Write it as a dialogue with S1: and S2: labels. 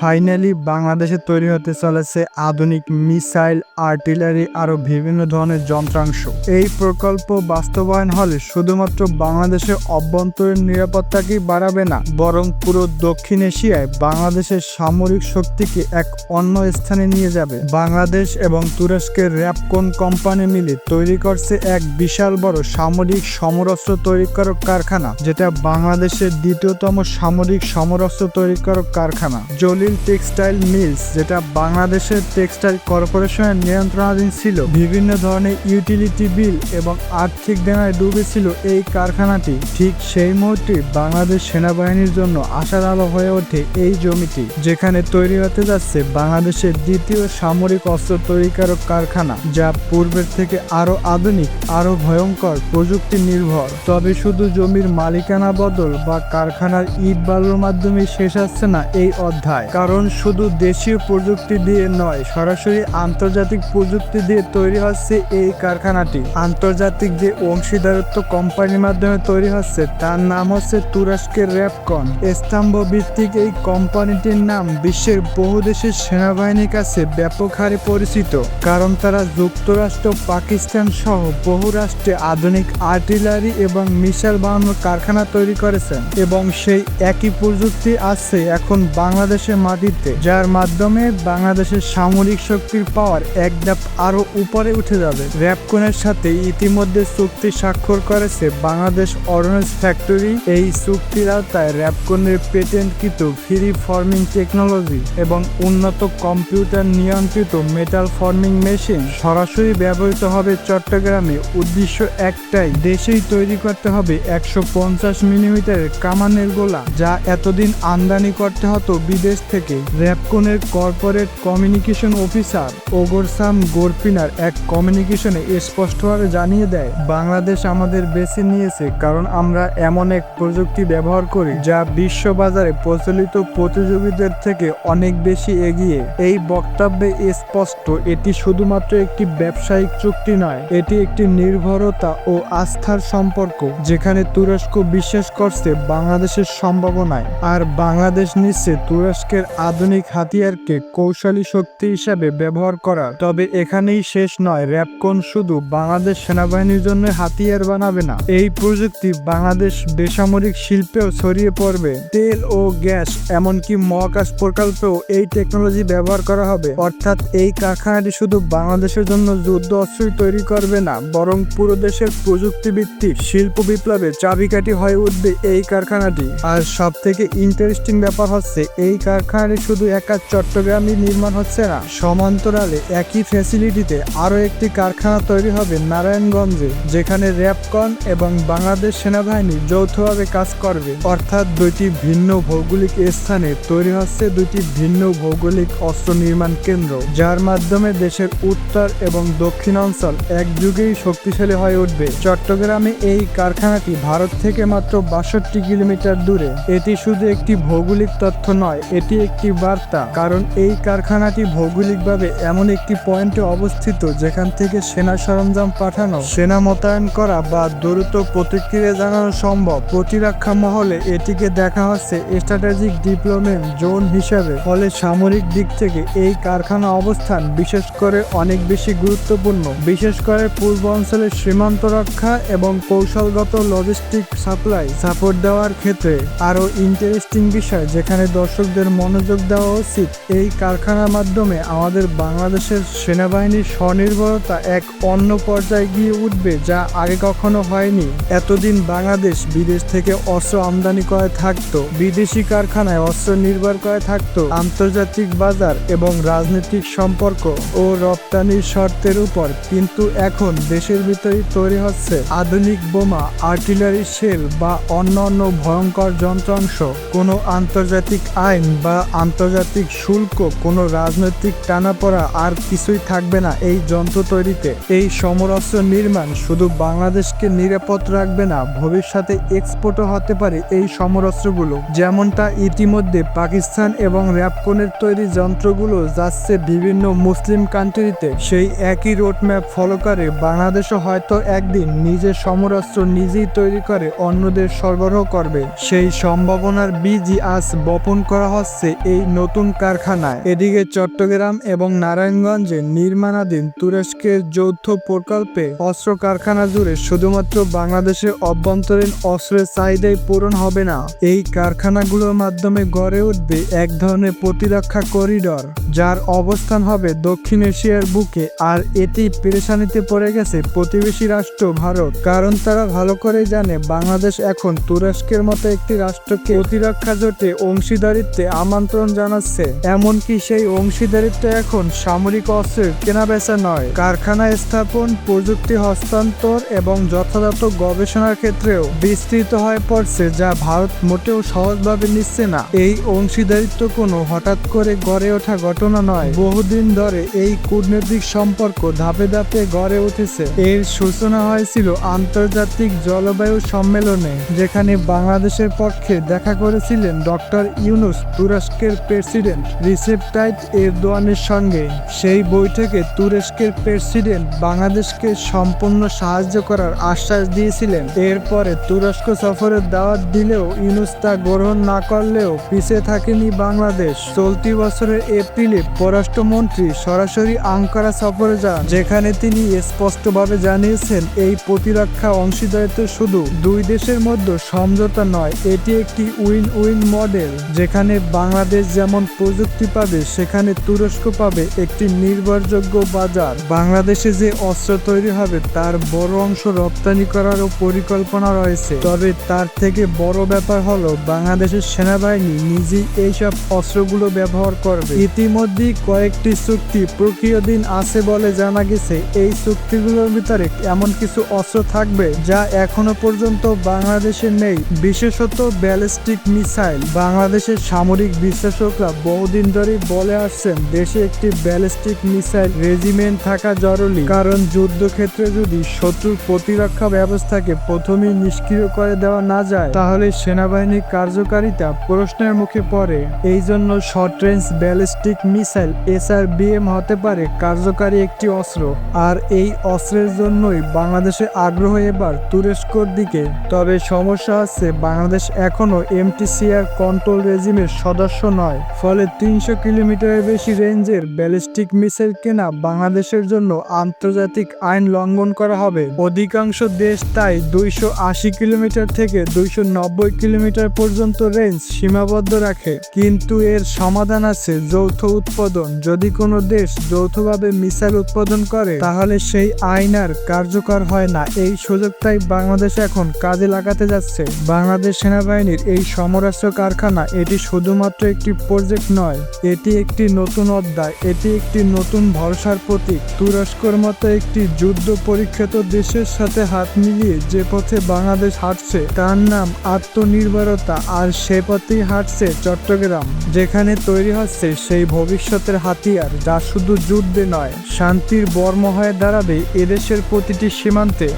S1: Finally বাংলাদেশে তৈরি হতে চলেছে আধুনিক মিসাইল, আর্টিলারি আরও বিভিন্ন ধরনের যন্ত্রাংশ। এই প্রকল্প বাস্তবায়ন হলে শুধুমাত্র বাংলাদেশের অভ্যন্তরীণ নিরাপত্তাকেই বাড়াবে না, বরং পুরো দক্ষিণ এশিয়ায় বাংলাদেশের সামরিক শক্তিকে এক অন্য স্থানে নিয়ে যাবে। বাংলাদেশ এবং তুরস্কের র্যাপকন কোম্পানি মিলে তৈরি করছে এক বিশাল বড় সামরিক সমরাস্ত্র তৈরিকারক কারখানা, যেটা বাংলাদেশের দ্বিতীয়তম সামরিক সমরাস্ত্র তৈরিকারক কারখানা। জলিল টেক্সটাইল মিলস, যেটা বাংলাদেশের টেক্সটাইল কর্পোরেশনের নিয়ন্ত্রণাধীন ছিল। বিভিন্ন ধরনের ইউটিলিটি বিল এবং আর্থিক দেনায় ডুবেছিল এই কারখানাটি। ঠিক সেই মুহূর্তে বাংলাদেশ সেনাবাহিনীর জন্য আশার আলো হয়ে ওঠে এই জমিটি, যেখানে তৈরি হতে যাচ্ছে বাংলাদেশের দ্বিতীয় সামরিক অস্ত্র তৈরিকারক কারখানা, যা পূর্বের থেকে আরও আধুনিক আরও ভয়ঙ্কর প্রযুক্তি নির্ভর। তবে শুধু জমির মালিকানা বদল বা কারখানার ইট বালুর মাধ্যমে শেষ আসছে না এই অধ্যায়। কারণ শুধু দেশীয় প্রযুক্তি দিয়ে নয়, সরাসরি আন্তর্জাতিক প্রযুক্তি দিয়ে তৈরি হচ্ছে এই কারখানাটি। আন্তর্জাতিক যে অংশীদারত্ব কোম্পানির মাধ্যমে তৈরি হচ্ছে, তার নাম হচ্ছে তুরস্কের র্যাপকন। স্তম্ভ ভিত্তিক এই কোম্পানিটির নাম বিশ্বের বহু দেশের সেনাবাহিনীর কাছে ব্যাপক হারে পরিচিত, কারণ তারা যুক্তরাষ্ট্র, পাকিস্তান সহ বহু রাষ্ট্রে আধুনিক আর্টিলারি এবং মিসাইল বানানোর কারখানা তৈরি করেছেন এবং সেই একই প্রযুক্তি আছে এখন বাংলাদেশের মাটিতে যার মাধ্যমে বাংলাদেশের সামরিক শক্তির পাওয়ার এক ধাপ আরও উপরে উঠে যাবে। র্যাপকনের সাথে ইতিমধ্যে চুক্তি স্বাক্ষর করেছে বাংলাদেশ অর্ডিন্যান্স ফ্যাক্টরি এই চুক্তির আওতায় র্যাপকনের পেটেন্টকৃত ফ্রি ফর্মিং টেকনোলজি এবং উন্নত কম্পিউটার নিয়ন্ত্রিত মেটাল ফর্মিং মেশিন সরাসরি ব্যবহৃত হবে চট্টগ্রামে। উদ্দেশ্য একটাই, দেশেই তৈরি করতে হবে একশো পঞ্চাশ মিলিমিটারের কামানের গোলা, যা এতদিন আমদানি করতে হতো বিদেশ থেকে। র্যাপকনের কর্পোরেট কমিউনিকেশন অফিসার ওগরসাম গোরপিনার এক কমিউনিকেশনে স্পষ্টভাবে জানিয়ে দেয়, বাংলাদেশ আমাদের বেছে নিয়েছে কারণ আমরা এমন এক প্রযুক্তি ব্যবহার করি যা বিশ্ব বাজারে প্রচলিত প্রতিযোগীদের থেকে অনেক বেশি এগিয়ে। এই বক্তব্যে স্পষ্ট, এটি শুধুমাত্র একটি ব্যবসায়িক চুক্তি নয়, এটি একটি নির্ভরতা ও আস্থার সম্পর্ক, যেখানে তুরস্ক বিশ্বাস করছে বাংলাদেশের সম্ভাবনায়। আর বাংলাদেশ নিচ্ছে তুরস্কের আধুনিক হাতিয়ারকে কৌশলী শক্তি হিসাবে ব্যবহার করা। তবে এখানেই শেষ নয় র্যাপকন শুধু বাংলাদেশ সেনাবাহিনীর জন্য হাতিয়ার বানাবে না। এই প্রযুক্তি বাংলাদেশ বেসামরিক শিল্পেও ছড়িয়ে পড়বে। তেল ও গ্যাস, এমনকি মহাকাশ প্রকল্পেও এই টেকনোলজি ব্যবহার করা হবে। অর্থাৎ এই কারখানাটি শুধু বাংলাদেশের জন্য যুদ্ধ অস্ত্রই তৈরি করবে না, বরং পুরো দেশের প্রযুক্তি ভিত্তিক শিল্প বিপ্লবে চাবিকাঠি হয়ে উঠবে এই কারখানাটি। আর সব থেকে ইন্টারেস্টিং ব্যাপার হচ্ছে, এই কারখানাটি শুধু একা চট্টগ্রামই নির্মাণ হচ্ছে না, সমান্তরালে একই ফ্যাসিলিটিতে আরও একটি কারখানা তৈরি হবে নারায়ণগঞ্জে, যেখানে র্যাপকন এবং বাংলাদেশ সেনাবাহিনী যৌথভাবে কাজ করবে। অর্থাৎ দুইটি ভিন্ন ভৌগোলিক স্থানে তৈরি হচ্ছে দুইটি ভিন্ন ভৌগোলিক অস্ত্র নির্মাণ কেন্দ্র, যার মাধ্যমে দেশের উত্তর এবং দক্ষিণাঞ্চল এক যুগেই শক্তিশালী হয়ে উঠবে। চট্টগ্রামে এই কারখানাটি ভারত থেকে মাত্র বাষট্টি কিলোমিটার দূরে। এটি শুধু একটি ভৌগোলিক তথ্য নয়, এটি একটি বার্তা, কারণ এই কারখানাটি ভৌগোলিকভাবে এমন একটি পয়েন্টে অবস্থিত যেখান থেকে সেনা সরঞ্জাম পাঠানো, সেনা মোতায়েন করা বা দ্রুত প্রতিক্রিয়া জানানো সম্ভব। প্রতিরক্ষা মহলে এটিকে দেখা হচ্ছে স্ট্র্যাটেজিক ডিপ্লোমেন্ট জোন হিসাবে, ফলে সামরিক দিক থেকে এই কারখানা অবস্থান বিশেষ করে অনেক বেশি গুরুত্বপূর্ণ। বিশেষ করে পূর্ব অঞ্চলের সীমান্ত রক্ষা এবং কৌশলগত লজিস্টিক সাপ্লাই সাপোর্ট দেওয়ার ক্ষেত্রে আরও ইন্টারেস্টিং বিষয় যেখানে দর্শকদের মনোযোগ দেওয়া উচিত। এই কারখানার মাধ্যমে আমাদের বাংলাদেশের সেনাবাহিনীর স্বনির্ভরতা এক অন্য পর্যায়ে গিয়ে উঠবে যা আগে কখনো হয়নি। এতদিন বাংলাদেশ বিদেশ থেকে অস্ত্র আমদানি করে থাকত, বিদেশি কারখানায় অস্ত্র নির্ভর করে থাকত, আন্তর্জাতিক বাজার এবং রাজনৈতিক সম্পর্ক ও রপ্তানির শর্তের উপর। কিন্তু এখন দেশের ভিতরেই তৈরি হচ্ছে আধুনিক বোমা, আর্টিলারি শেল বা অন্যান্য ভয়ঙ্কর যন্ত্রাংশ। কোনো আন্তর্জাতিক আইন বা আন্তর্জাতিক শুল্ক, কোনো রাজনৈতিক টানাপড়া আর কিছুই থাকবে না এই যন্ত্র তৈরিতে। এই সমরাস্ত্র নির্মাণ শুধু বাংলাদেশকে নিরাপদ রাখবে না, ভবিষ্যতে এক্সপোর্টও হতে পারে এই সমরস্ত্রগুলো। যেমনটা ইতিমধ্যে পাকিস্তান এবং র্যাপকনের তৈরি যন্ত্রগুলো যাচ্ছে বিভিন্ন মুসলিম কান্ট্রিতে, সেই একই রোডম্যাপ ফলো করে। বাংলাদেশও হয়তো একদিন নিজের সমরাস্ত্র নিজেই তৈরি করে, অন্যদের সরবরাহ করবে। সেই সম্ভাবনার বীজই আজ বপন করা হচ্ছে যাচ্ছে এই নতুন কারখানায়। এদিকে চট্টগ্রাম এবং নারায়ণগঞ্জে নির্মাণাধীন তুরস্কের যৌথ প্রকল্পে অস্ত্র কারখানা জুড়ে শুধুমাত্র বাংলাদেশের অভ্যন্তরীণ অস্ত্রের চাহিদাই পূরণ হবে না, এই কারখানাগুলোর মাধ্যমে গড়ে উঠবে এক ধরনের প্রতিরক্ষা করিডর, যার অবস্থান হবে দক্ষিণ এশিয়ার বুকে, আর এটি পেরেশানিতে পড়ে গেছে প্রতিবেশী রাষ্ট্র ভারত। কারণ তারা ভালো করে জানে, বাংলাদেশ এখন তুরস্কের মতো একটি রাষ্ট্রকে প্রতিরক্ষা জোটে অংশীদারিত্বে আমন্ত্রণ জানাচ্ছে। এমনকি সেই অংশীদারিত্ব এখন সামরিক অস্ত্রের কেনাবেচা নয়। কারখানা স্থাপন, প্রযুক্তি হস্তান্তর এবং যথাযথ গবেষণার ক্ষেত্রেও বিস্তৃত হয়ে পড়ছে, যা ভারত মোটেও সহজভাবে নিচ্ছে না। এই অংশীদারিত্ব কোনো হঠাৎ করে গড়ে ওঠা ঘটনা নয়। বহুদিন ধরে এই কূটনৈতিক সম্পর্ক ধাপে ধাপে গড়ে উঠেছে। এর সূচনা হয়েছিল আন্তর্জাতিক জলবায়ু সম্মেলনে, যেখানে বাংলাদেশের পক্ষে দেখা করেছিলেন ডক্টর ইউনুস তুরস্কের প্রেসিডেন্ট রিসেপ টাইপ এরদোয়ানের সঙ্গে সেই বৈঠকে তুরস্কের প্রেসিডেন্ট বাংলাদেশকে সম্পূর্ণ সাহায্য করার আশ্বাস দিয়েছিলেন। এরপরে তুরস্ক সফরের দাওয়াত দিলেও ইউনুস তা গ্রহণ না করলেও পিছিয়ে থাকেনি বাংলাদেশ। চলতি বছরের এপ্রিলে পররাষ্ট্রমন্ত্রী সরাসরি আঙ্কারা সফরে যান, যেখানে তিনি স্পষ্টভাবে জানিয়েছেন, এই প্রতিরক্ষা অংশীদারিত্ব শুধু দুই দেশের মধ্যে সমঝোতা নয়, এটি একটি উইন উইন মডেল, যেখানে বাংলাদেশ যেমন প্রযুক্তি পাবে, সেখানে তুরস্ক পাবে একটি নির্ভরযোগ্য বাজার। বাংলাদেশে যে অস্ত্র তৈরি হবে, তার বড় অংশ রপ্তানি করারও পরিকল্পনা রয়েছে। তবে তার থেকে বড় ব্যাপার হলো, বাংলাদেশের সেনাবাহিনী নিজেই এইসব অস্ত্রগুলো ব্যবহার করবে। ইতিমধ্যেই কয়েকটি চুক্তি প্রক্রিয়াধীন আছে বলে জানা গেছে। এই চুক্তিগুলোর ভিতরে এমন কিছু অস্ত্র থাকবে যা এখনও পর্যন্ত বাংলাদেশে নেই। বিশেষত ব্যালিস্টিক মিসাইল। বাংলাদেশের সামরিক বিশ্লেষকরা বহুদিন ধরেই বলে আসছেন, দেশে একটি ব্যালিস্টিক মিসাইল রেজিমেন্ট থাকা জরুরি। কারণ যুদ্ধক্ষেত্রে যদি শত্রুর প্রতিরক্ষা ব্যবস্থাকে প্রথমেই নিষ্ক্রিয় করে দেওয়া না যায়, তাহলে সেনাবাহিনীর কার্যকারিতা প্রশ্নের মুখে পড়ে। এই জন্য short range ballistic missile SRBM হতে পারে কার্যকারী একটি অস্ত্র। আর এই অস্ত্রের জন্যই বাংলাদেশে আগ্রহ এবার তুরস্কর দিকে। তবে সমস্যা হচ্ছে, বাংলাদেশ এখনও এমটিসিআর কন্ট্রোল রেজিমের সদস্য নয়। ফলে তিনশো কিলোমিটারের বেশি রেঞ্জের ব্যালিস্টিক মিসাইল কেনা বাংলাদেশের জন্য আন্তর্জাতিক আইন লঙ্ঘন করা হবে। অধিকাংশ দেশ তাই দুইশো আশি কিলোমিটার থেকে দুইশো নব্বই কিলোমিটার পর্যন্ত রেঞ্জ সীমাবদ্ধ রাখে। কিন্তু এর সমাধান আছে যৌথ উৎপাদন। যদি কোনো দেশ যৌথভাবে মিসাইল উৎপাদন করে, তাহলে সেই আইন আর কার্যকর হয় না। এই সুযোগটাই বাংলাদেশ এখন কাজে লাগাতে যাচ্ছে। বাংলাদেশ সেনাবাহিনীর এই সমরাস্ত্র কারখানা, এটি শুধুমাত্র একটি প্রজেক্ট নয়, এটি একটি নতুন অধ্যায়, এটি একটি নতুন ভরসার প্রতীক। তুরস্কর মতো একটি যুদ্ধ পরীক্ষিত দেশের সাথে হাত মিলিয়ে যে পথে বাংলাদেশ হাঁটছে, তার নাম আত্মনির্ভরতা, আর সে পথেই হাঁটছে চট্টগ্রাম, যেখানে তৈরি হচ্ছে সেই ভবিষ্যতের হাতিয়ার, যা শুধু যুদ্ধে নয়, শান্তির বর্ম হয়ে দাঁড়াবে এদেশের প্রতিটি সীমান্তে।